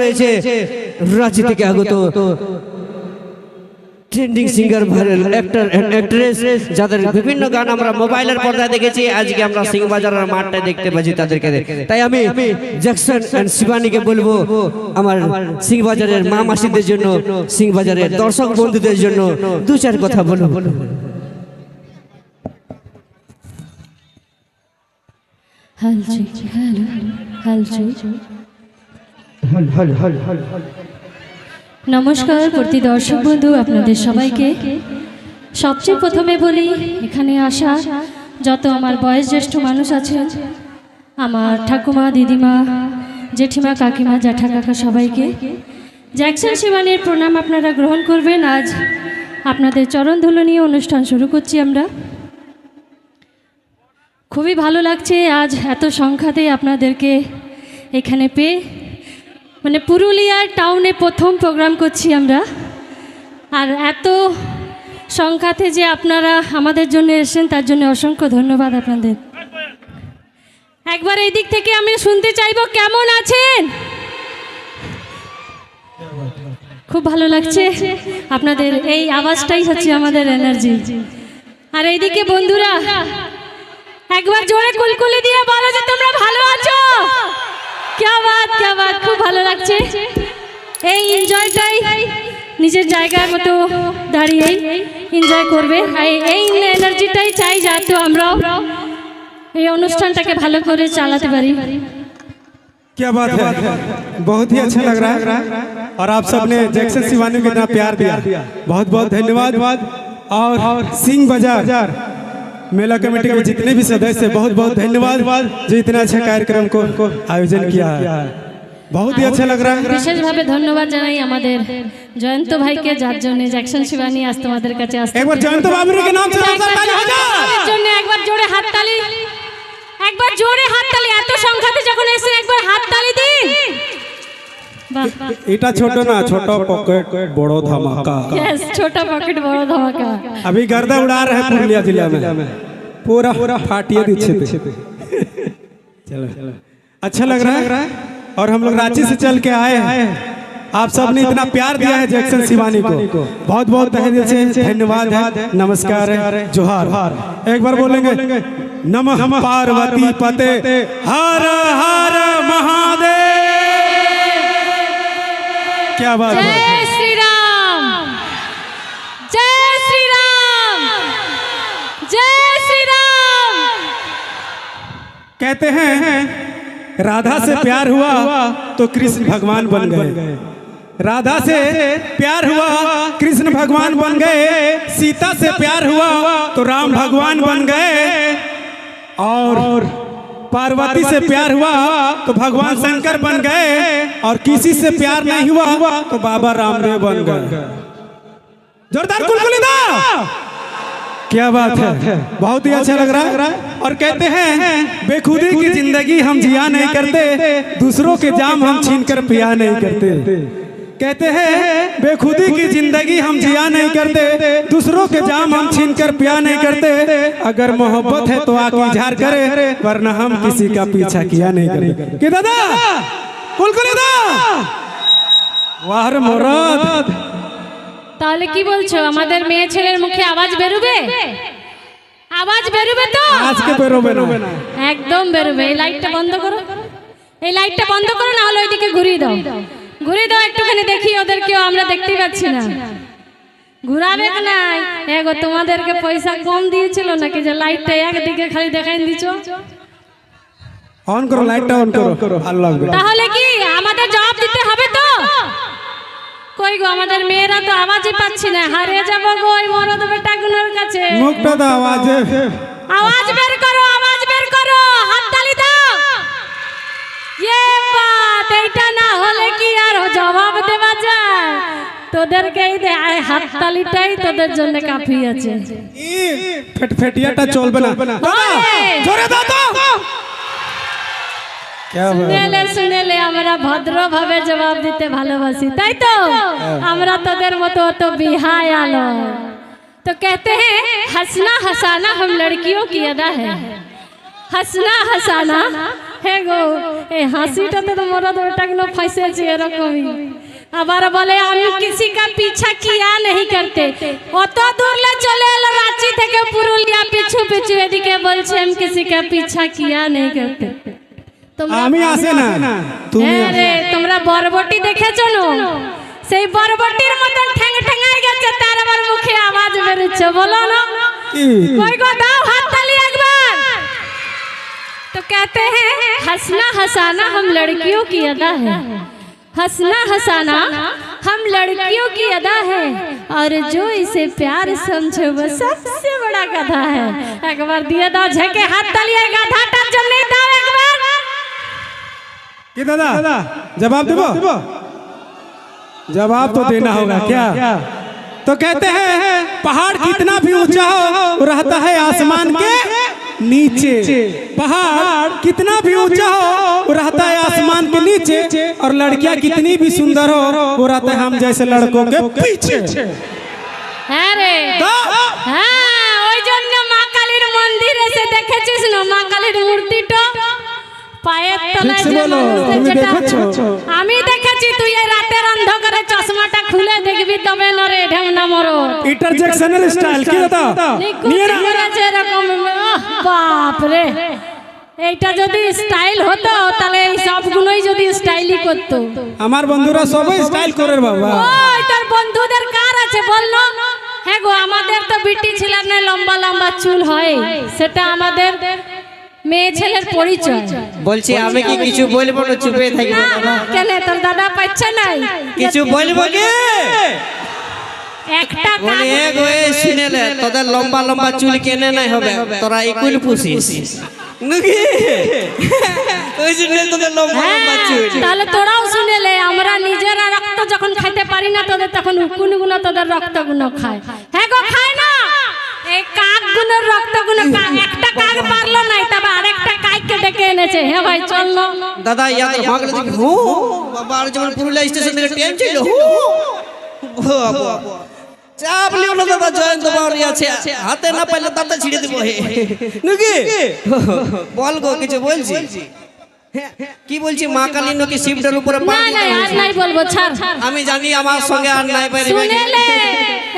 রয়েছে। রাঁচি থেকে আগত trending singer viral actor and actress যাদের বিভিন্ন গান আমরা মোবাইলের পর্দায় দেখেছি, আজকে আমরা সিংবাজারের মাঠটা দেখতে পাচ্ছি তাদেরকে। তাই আমি জ্যাকসন অ্যান্ড শিবানীকে বলব, আমার সিংবাজারের মা মাসিদের জন্য সিংবাজারের দর্শক বন্ধুদের জন্য দু চার কথা বলব। হালচি, হ্যালো, হালচি। নমস্কার প্রতি দর্শক বন্ধু, আপনাদের সবাইকে। সবচেয়ে প্রথমে বলি, এখানে আসা যত আমার বয়স জ্যেষ্ঠ মানুষ আছেন, আমার ঠাকুমা, দিদিমা, জেঠিমা, কাকিমা, জ্যাঠা কাকা সবাইকে। জ্যাকসন শিবানীর প্রণাম আপনারা গ্রহণ করবেন। আজ আপনাদের চরণ ধুলো নিয়ে অনুষ্ঠান শুরু করছি আমরা। খুবই ভালো লাগছে আজ এত সংখ্যাতে আপনাদেরকে এখানে পেয়ে। মানে পুরুলিয়ার টাউনে প্রথম প্রোগ্রাম করছি আমরা। আর এত সংখ্যাতে যে আপনারা আমাদের জন্য এসেছেন, তার জন্য অসংখ্য ধন্যবাদ আপনাদের। একবার এই দিক থেকে আমি শুনতে চাইব কেমন আছেন? খুব ভালো লাগছে। আপনাদের এই আওয়াজটাই হচ্ছে আমাদের এনার্জি আর এইদিকে বন্ধুরা, একবার জোরে কুলকুলি দিয়ে বলো যে তোমরা ভালো আছো? কে বাত কে বাত খুব ভালো লাগছে এই এনজয়টাই নিজের জায়গার মতো দাঁড়িয়ে এনজয় করবে আর এই এনার্জিটাই চাই যাতে আমরাও এই অনুষ্ঠানটাকে ভালো করে চালাতে পারি क्या बात है बहुत ही अच्छा लग रहा है और आप सबने जैक्सन शिवानी को इतना प्यार दिया बहुत बहुत धन्यवाद और सिंह बाजार मेला कमेटी के जितने भी सदस्य हैं बहुत बहुत धन्यवाद जो इतना अच्छा कार्यक्रम को आयोजन किया है बहुत ही अच्छा लग रहा है বিশেষভাবে ধন্যবাদ জানাই আমাদের জয়ন্ত ভাইকে যার জন্য জ্যাকসন শিবানী আজ তোমাদের কাছে আসতে एक बार जयंत बाबरी के नाम से जोरदार ताली हो जाए। তাদের জন্য একবার জোরে হাততালি একবার জোরে হাততালি এত সংখ্যাতে যখন এসে একবার হাততালি দিন বাহ বাহ इटा छोटो ना छोटा पॉकेट बड़ो धमाका यस छोटा पॉकेट बड़ा धमाका अभी गर्दा उड़ा रहे हैं पुरुलिया जिला में पूरा पूरा फाटिए दीछे चलो अच्छा लग रहा है और हम लोग रांची से चल के आए हैं आप सब ने इतना प्यार दिया है जैक्सन शिवानी को बहुत बहुत तहे दिल से धन्यवाद है नमस्कार है जोहार एक बार बोलेंगे नमः पार्वती पते हर हर महादेव क्या बात है? जय श्री राम जय श्री राम जय श्री राम कहते हैं राधा से प्यार हुआ तो कृष्ण भगवान बन गए। राधा से प्यार हुआ कृष्ण भगवान बन गए। सीता से प्यार हुआ तो राम भगवान बन गए। और पार्वती से प्यार हुआ तो भगवान शंकर बन गए और किसी से प्यार नहीं हुआ तो बाबा रामदेव बन गए। जोरदार कुलकुली दा क्या बात है। बहुत ही अच्छा लग रहा है। और कहते हैं बेखुदी की ज़िंदगी हम जिया नहीं करते दूसरों के जाम हम छीन कर पिया नहीं करते। कहते हैं बेखुदी की जिंदगी हम जिया नहीं करते दूसरों के जाम हम छीन कर पिया नहीं करते अगर मोहब्बत है तो आके इजहार करे वरना हम किसी का पीछा किया नहीं करते कि दादा कुलकुली दा वाह रे मुराद তাহলে কি বলছো আমাদের মেয়ে ছেলের মুখে আওয়াজ বেরোবে আওয়াজ বেরোবে তো आज के पेरो में ना একদম বেরোবে এই লাইটটা বন্ধ করো এই লাইটটা বন্ধ করো না হলে ওইদিকে ঘুরিয়ে দাও ঘুরিয়ে দাও একটুখানি দেখি ওদেরকেও আমরা দেখতেই পাচ্ছি না। ঘুরাবে নাই? এগো তোমাদেরকে পয়সা কম দিয়েছিল নাকি যে লাইটটা একদিকে খালি দেখাই দিছো? অন করো লাইটটা অন করো। ভালো লাগবে। তাহলে কি আমাদের জবাব দিতে হবে তো? কই গো আমাদের মেয়েরা তো আওয়াজই পাচ্ছি না। হারিয়ে যাব গো ওই মরদ বেটাগুলোর কাছে। মুখটা দাও আওয়াজ। আওয়াজ বের করো জবাব দেওয়া যায় তোদেরকে এই দে আয় হাততালিটাই তোদের জন্য কাফি আছে ফেটফেটিয়াটা চলবে না দাদা জোরে দাও তো क्या बात শুনেলে শুনেলে আমরা ভদ্রভাবে জবাব দিতে ভালোবাসি তাই তো আমরা তোদের মতো অত বিহায় আলো तो कहते हैं हंसना हंसाना हम लड़कियों की अदा है हंसना हंसाना হে গো এই হাসিটাতে তো মোরা তো ওটা গুলো ফাঁসেছে এরকমই আবার বলে আমি কিসি কা পিছা কিয়া নেই করতে অত দূর লে চলে এলো রাঁচি থেকে পুরুলিয়া পিছু পিছু এদিকে বলছে আমি কিসি কা পিছা কিয়া নেই করতে তোমরা আমি আসে না তুমি হ্যাঁ রে তোমরা বরবটি দেখেছো না সেই বরবটির মতন ঠ্যাং ঠ্যাঙাই গেছে তার আবার মুখে আওয়াজ বেরোচ্ছে বলো না কি? कोई को दाओ हाथ ताली एक बार तो कहते हैं हंसना हंसाना हम लड़कियों की अदा है हंसना हंसाना हम लड़कियों की अदा है। और जो इसे प्यार समझे वो सबसे बड़ा गधा है। एक बार दिए दाओ झके हाथ ताली एक गाधा टच जब नहीं दाओ एक बार। कि दादा? जवाब देबो। जवाब तो देना होगा क्या? तो कहते हैं पहाड़ कितना भी ऊँचा हो रहता है आसमान के नीचे पहाड़ कितना भी ऊंचा हो वो रहता है आसमान के नीचे और लड़कियां कितनी भी सुंदर हो वो रहता है हम जैसे लड़कों के पीछे হ্যাঁ রে হ্যাঁ ওই জন্য মা কালীর মন্দির এসে দেখেছিস না মা কালীর মূর্তিটা পায়ের তলায় ঠিক যে বলো, মানুষদের তুমি যেটা- দেখেছো? আমি দেখেছি তুই এই রাতের অন্ধকারে চশমাটা খুলে দেখবি তবে না রে ঢেমনা মরো इंटरजेक्शनल स्टाइल की दादा নিয়ে না করেছে এরকম আহ, বাপ রে। এইটা যদি স্টাইল হতো তাহলে এই সবগুলোই যদি স্টাইলই করতো। আমার বন্ধুরা সবাই স্টাইল করে বাবা। ওই তোর বন্ধুদের কার আছে বলল হ্যাঁ গো আমাদের তো বিটি ছেলের না লম্বা লম্বা চুল হয়। সেটা আমাদের মেয়ে ছেলের পরিচয়। বলছি আমি কি কিছু বলব না চুপে থাকব না, কেন তোর দাদা পাচ্ছে নাই? কিছু বলব কি? হয়ে শুনেলে তোদের লম্বা লম্বা চুল কেনে নাই হবে তোরা ইকুল পুষিস নাকি ওই জন্য তোদের লম্বা হ্যাঁ, লম্বা চুল তাহলে তোরাও শুনেলে আমরা নিজেরা রক্ত যখন খাইতে পারি না তোদের তখন উকুনগুলো তোদের রক্তগুলো খায় হ্যাঁ গো খায় না এই কাকগুলোর রক্তগুলো কা- একটা কাক পারল নাই তবে আরেকটা কাককে ডেকে এনেছে হ্যাঁ ভাই চল দাদা ইয়াদের ভাগলে দেখি হো বাবা আর যেমন পুরুলিয়া স্টেশন থেকে ট্রেন ছিল হো বাবা। চাপ লিও না দাদা জয়ন্ত বাউরি আছে। হাতে না পাইলে দাঁতে ছিঁড়ে দিব। হে নাকি? বল গো কিছু বলছি? হ্যাঁ, কি বলছি মা কালী নাকি শিবটার উপরে না না আর নাই বলব ছাড়। আমি জানি আমার সঙ্গে আর নাই শুনেলে?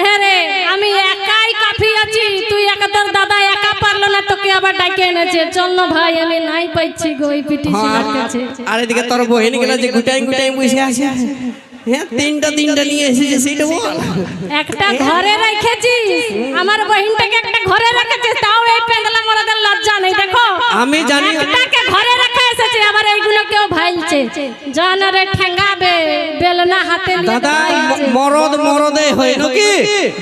হ্যাঁ রে আমি একাই কাফি আছি। তুই একা তোর দাদা একা পারল না তোকে আবার ডাকে এনেছে। চল না ভাই আমি নাই পাইছি গো পিটি আর এদিকে তোর বহিন গেলা যে গুটাই গুটাই বসে আছে। হ্যাঁ তিনটা তিনটা নিয়ে এসেছে সেইটা বল। একটা ঘরে রেখেছিস আমার বহিনটাকে একটা ঘরে তাও এই মরাদের লজ্জা নেই দেখো। আমি জানি একটাকে ঘরে রেখে এসেছে আবার এইগুলো কেউ ভাইলছে জানরে ঠেঙ্গাবে বেলনা হাতে নিয়ে দাদা মরদ মরদে হয় নাকি?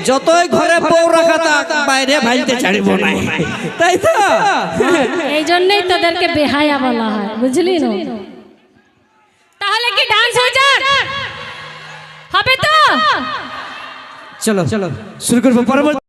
যতই ঘরে বউ রাখা থাক বাইরে ভাইতে ছাড়িব না। তাই তো? এই জন্যই তোদেরকে বেহায়া বলা হয় বুঝলি না? তাহলে কি ডান্স হয়ে যাক? হবে তো? চলো চলো শুরু করব পরবর্তী